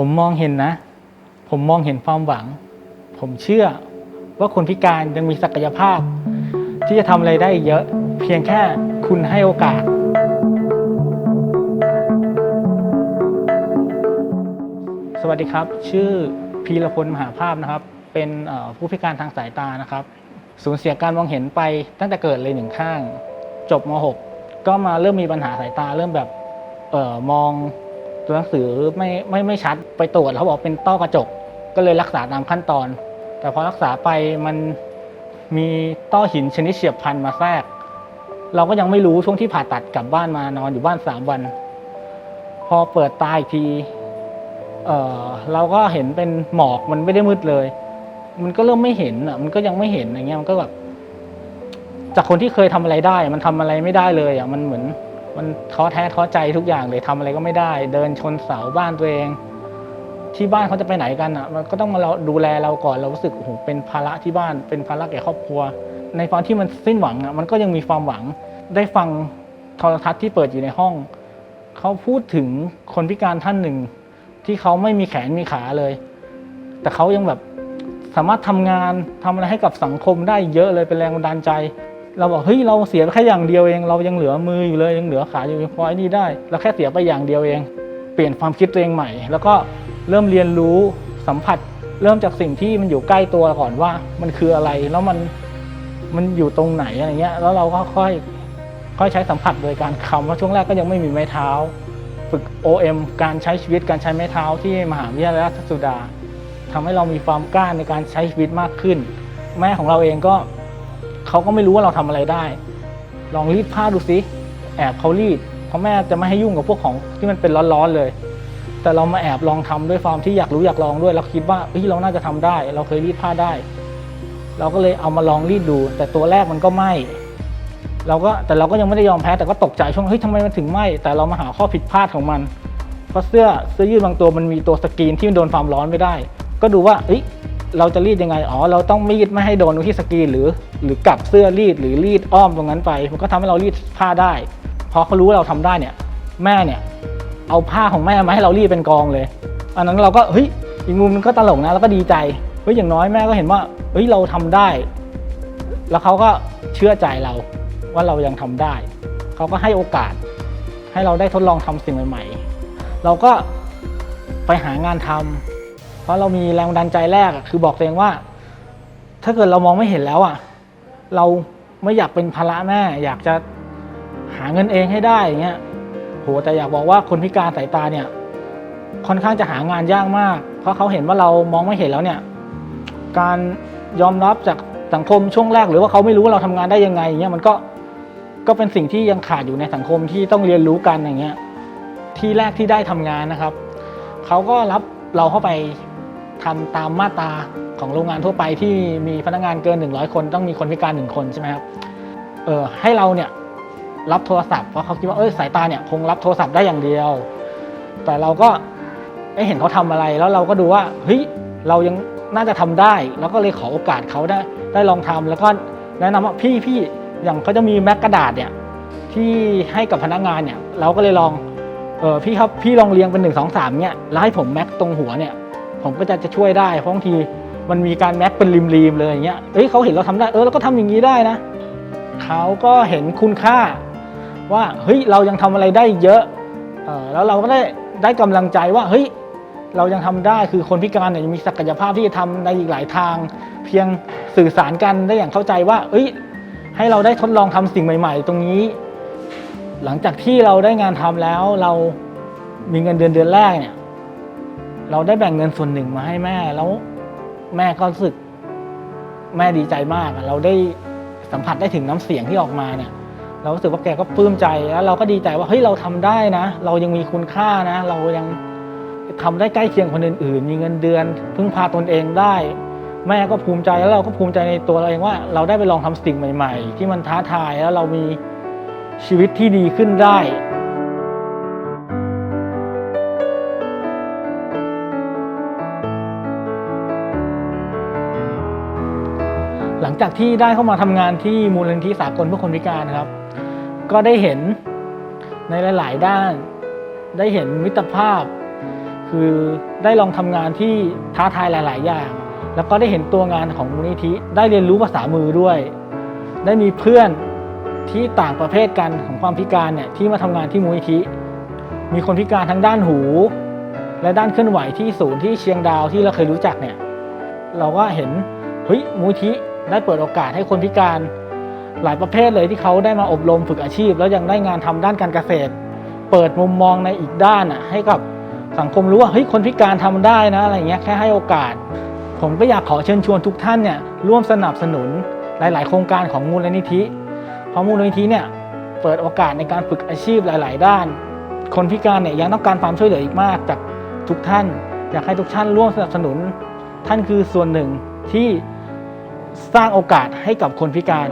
ผมมองเห็นนะ ผมมองเห็นความหวัง ผมเชื่อว่าคนพิการยังมีศักยภาพ ที่จะทำอะไรได้เยอะ เพียงแค่คุณให้โอกาส สวัสดีครับ ชื่อพีรพลมหาภาพนะครับ เป็นผู้พิการทางสายตานะครับ สูญเสียการมองเห็นไปตั้งแต่เกิดเลยหนึ่งข้าง จบม .6 ก็มาเริ่มมีปัญหาสายตาเริ่มแบบออมอง ตัวหนังสือไม่ไม่ไม่ชัดไปตรวจเขาบอกเป็นต้อกระจก ก็เลยรักษาตามขั้นตอน แต่พอรักษาไปมันมีต้อหินชนิดเฉียบพลันมาแทรก เราก็ยังไม่รู้ช่วงที่ผ่าตัดกลับบ้านมานอนอยู่บ้านสามวัน พอเปิดตาอีกทีเออเราก็เห็นเป็นหมอกมันไม่ได้มืดเลย มันก็เริ่มไม่เห็นอะ มันก็ยังไม่เห็นอย่างเงี้ยมันก็แบบจากคนที่เคยทำอะไรได้ มันทำอะไรไม่ได้เลยอะมันเหมือน มันท้อแท้ท้อใจทุกอย่างเลยทำอะไรก็ไม่ได้ เดินชนเสาบ้านตัวเอง ที่บ้านเขาจะไปไหนกันอะ มันก็ต้องมาเราดูแลเราก่อนเรารู้สึกโอ้โหเป็นภาระที่บ้านเป็นภาระแก่ครอบครัว ในตอนที่มันสิ้นหวังอะมันก็ยังมีความหวังได้ฟังโทรทัศน์ที่เปิดอยู่ในห้องเขาพูดถึงคนพิการท่านหนึ่ง ที่เขาไม่มีแขนมีขาเลย แต่เขายังแบบสามารถทำงานทำอะไรให้กับสังคมได้เยอะเลยเป็นแรงบันดาลใจ เราบอกเฮ้ยเราเสียไปแค่อย่างเดียวเอง เรายังเหลือมืออยู่เลยยังเหลือขาอยู่พอไอ้นี่ได้เราแค่เสียไปอย่างเดียวเอง เปลี่ยนความคิดตัวเองใหม่ แล้วก็เริ่มเรียนรู้สัมผัส เริ่มจากสิ่งที่มันอยู่ใกล้ตัวก่อนว่า มันคืออะไรแล้วมันมันอยู่ตรงไหนอะไรเงี้ย แล้วเราก็ค่อยค่อยใช้สัมผัสโดยการคำว่าช่วงแรกก็ยังไม่มีไม้เท้า ฝึก OM การใช้ชีวิตการใช้ไม้เท้าที่มหาวิทยาลัยราชสุดาทำให้เรามีความกล้าในการใช้ชีวิตมากขึ้น แม่ของเราเองก็ เขาก็ไม่รู้ว่าเราทำอะไรได้ ลองรีดผ้าดูสิแอบเขารีดเพราะแม่จะไม่ให้ยุ่งกับพวกของที่มันเป็นร้อนๆเลย แต่เรามาแอบลองทำด้วยความที่อยากรู้อยากลองด้วยเราคิดว่าเฮ้ยเราน่าจะทำได้ เราเคยรีดผ้าได้ เราก็เลยเอามาลองรีดดู แต่ตัวแรกมันก็ไหมเราก็แต่เราก็ยังไม่ได้ยอมแพ้แต่ก็ตกใจช่วงเฮ้ยทำไมมันถึงไหมแต่เรามาหาข้อผิดพลาดของมัน เพราะเสื้อเสื้อยืดบางตัวมันมีตัวสกรีนที่มันโดนความร้อนไม่ได้ ก็ดูว่าเอ้ย เราจะรีดยังไง อ๋อ เราต้องมีดไม่ให้โดนตรงที่สกรีนหรือ หรือกับเสื้อรีดหรือรีดอ้อมตรงนั้นไป มันก็ทำให้เรารีดผ้าได้ พอเขารู้ว่าเราทำได้เนี่ย แม่เนี่ย เอาผ้าของแม่มาให้เรารีดเป็นกองเลย อันนั้นเราก็เฮ้ยอีกมุมมันก็ตลกนะแล้วก็ดีใจ เฮ้ยอย่างน้อยแม่ก็เห็นว่าเฮ้ยเราทำได้ แล้วเขาก็เชื่อใจเราว่าเรายังทำได้ เขาก็ให้โอกาส ให้เราได้ทดลองทำสิ่งใหม่ ๆ เราก็ไปหางานทำ เพราะเรามีแรงบันดาลใจแรกคือบอกตัวเองว่า ถ้าเกิดเรามองไม่เห็นแล้วอะ เราไม่อยากเป็นภาระแม่ อยากจะหาเงินเองให้ได้อย่างเงี้ยโหแต่อยากบอกว่าคนพิการสายตาเนี่ย ค่อนข้างจะหางานยากมาก เพราะเขาเห็นว่าเรามองไม่เห็นแล้วเนี่ย การยอมรับจากสังคมช่วงแรก หรือว่าเขาไม่รู้ว่าเราทำงานได้ยังไงอย่างเงี้ยมันก็ก็เป็นสิ่งที่ยังขาดอยู่ในสังคมที่ต้องเรียนรู้กันอย่างเงี้ยที่แรกที่ได้ทำงานนะครับ เขาก็รับเราเข้าไป ทำตามมาตราของโรงงานทั่วไปที่มีพนักงานเกิน 100 คน ต้องมีคนพิการหนึ่งคนใช่ไหมครับเออให้เราเนี่ยรับโทรศัพท์เพราะเขาคิดว่าเอ้ยสายตาเนี่ยคงรับโทรศัพท์ได้อย่างเดียว แต่เราก็ได้เห็นเขาทำอะไรแล้วเราก็ดูว่าเฮ้ยเรายังน่าจะทำได้ แล้วก็เลยขอโอกาสเขาได้ได้ลองทำแล้วก็แนะนำว่าพี่พี่อย่างเขาจะมีแม็กกระดาษเนี่ยที่ให้กับพนักงานเนี่ยเราก็เลยลองเออพี่ครับพี่ลองเรียงเป็นหนึ่งสองสามเนี่ยแล้วให้ผมแม็กตรงหัวเนี่ย ผมก็จะจะช่วยได้เพราะบางทีมันมีการแม็กเป็นริมๆเลยอย่างเงี้ยเอ้ยเขาเห็นเราทำได้เออเราก็ทำอย่างนี้ได้นะเขาก็เห็นคุณค่า ว่าเฮ้ยเรายังทำอะไรได้เยอะเออแล้วเราก็ได้ได้กำลังใจว่าเฮ้ยเรายังทำได้คือคนพิการเนี่ยมีศักยภาพที่จะทำในอีกหลายทาง เพียงสื่อสารกันได้อย่างเข้าใจว่า เอ้ย ให้เราได้ทดลองทำสิ่งใหม่ ๆ ตรงนี้ หลังจากที่เราได้งานทำแล้วเรามีเงินเดือนเดือนแรกเนี่ย เราได้แบ่งเงินส่วนหนึ่งมาให้แม่แล้วแม่ก็รู้สึกแม่ดีใจมากเราได้สัมผัสได้ถึงน้ำเสียงที่ออกมาเนี่ย เรารู้สึกว่าแกก็ปลื้มใจแล้วเราก็ดีใจว่าเฮ้ยเราทำได้นะ เรายังมีคุณค่านะ เรายังทำได้ใกล้เคียงคนอื่นๆ มีเงินเดือนพึ่งพาตนเองได้ แม่ก็ภูมิใจแล้วเราก็ภูมิใจในตัวเราเองว่า เราได้ไปลองทำสิ่งใหม่ ๆ ที่มันท้าทายแล้วเรามีชีวิตที่ดีขึ้นได้ จากที่ได้เข้ามาทำงานที่มูลนิธิสากลเพื่อคนพิการครับ ก็ได้เห็นในหลาย ๆ ด้าน ได้เห็นมิตรภาพ คือได้ลองทำงานที่ท้าทายหลาย ๆ อย่าง แล้วก็ได้เห็นตัวงานของมูลนิธิได้เรียนรู้ภาษามือด้วย ได้มีเพื่อนที่ต่างประเภทกันของความพิการเนี่ยที่มาทำงานที่มูลนิธิ มีคนพิการทั้งด้านหู และด้านเคลื่อนไหวที่ศูนย์ที่เชียงดาวที่เราเคยรู้จักเนี่ยเราก็เห็นเฮ้ยมูลนิธิ ได้เปิดโอกาสให้คนพิการหลายประเภทเลยที่เขาได้มาอบรมฝึกอาชีพ แล้วยังได้งานทำด้านการเกษตร เปิดมุมมองในอีกด้านอะให้กับสังคมรู้ว่าเฮ้ยคนพิการทำได้นะอะไรเงี้ยแค่ให้โอกาส ผมก็อยากขอเชิญชวนทุกท่านเนี่ยร่วมสนับสนุนหลาย ๆ โครงการของมูลนิธิ เพราะมูลนิธิเนี่ยเปิดโอกาสในการฝึกอาชีพหลาย ๆ ด้าน คนพิการเนี่ยยังต้องการความช่วยเหลืออีกมากจากทุกท่าน อยากให้ทุกท่านร่วมสนับสนุน ท่านคือส่วนหนึ่งที่ สร้างโอกาสให้กับคนพิการ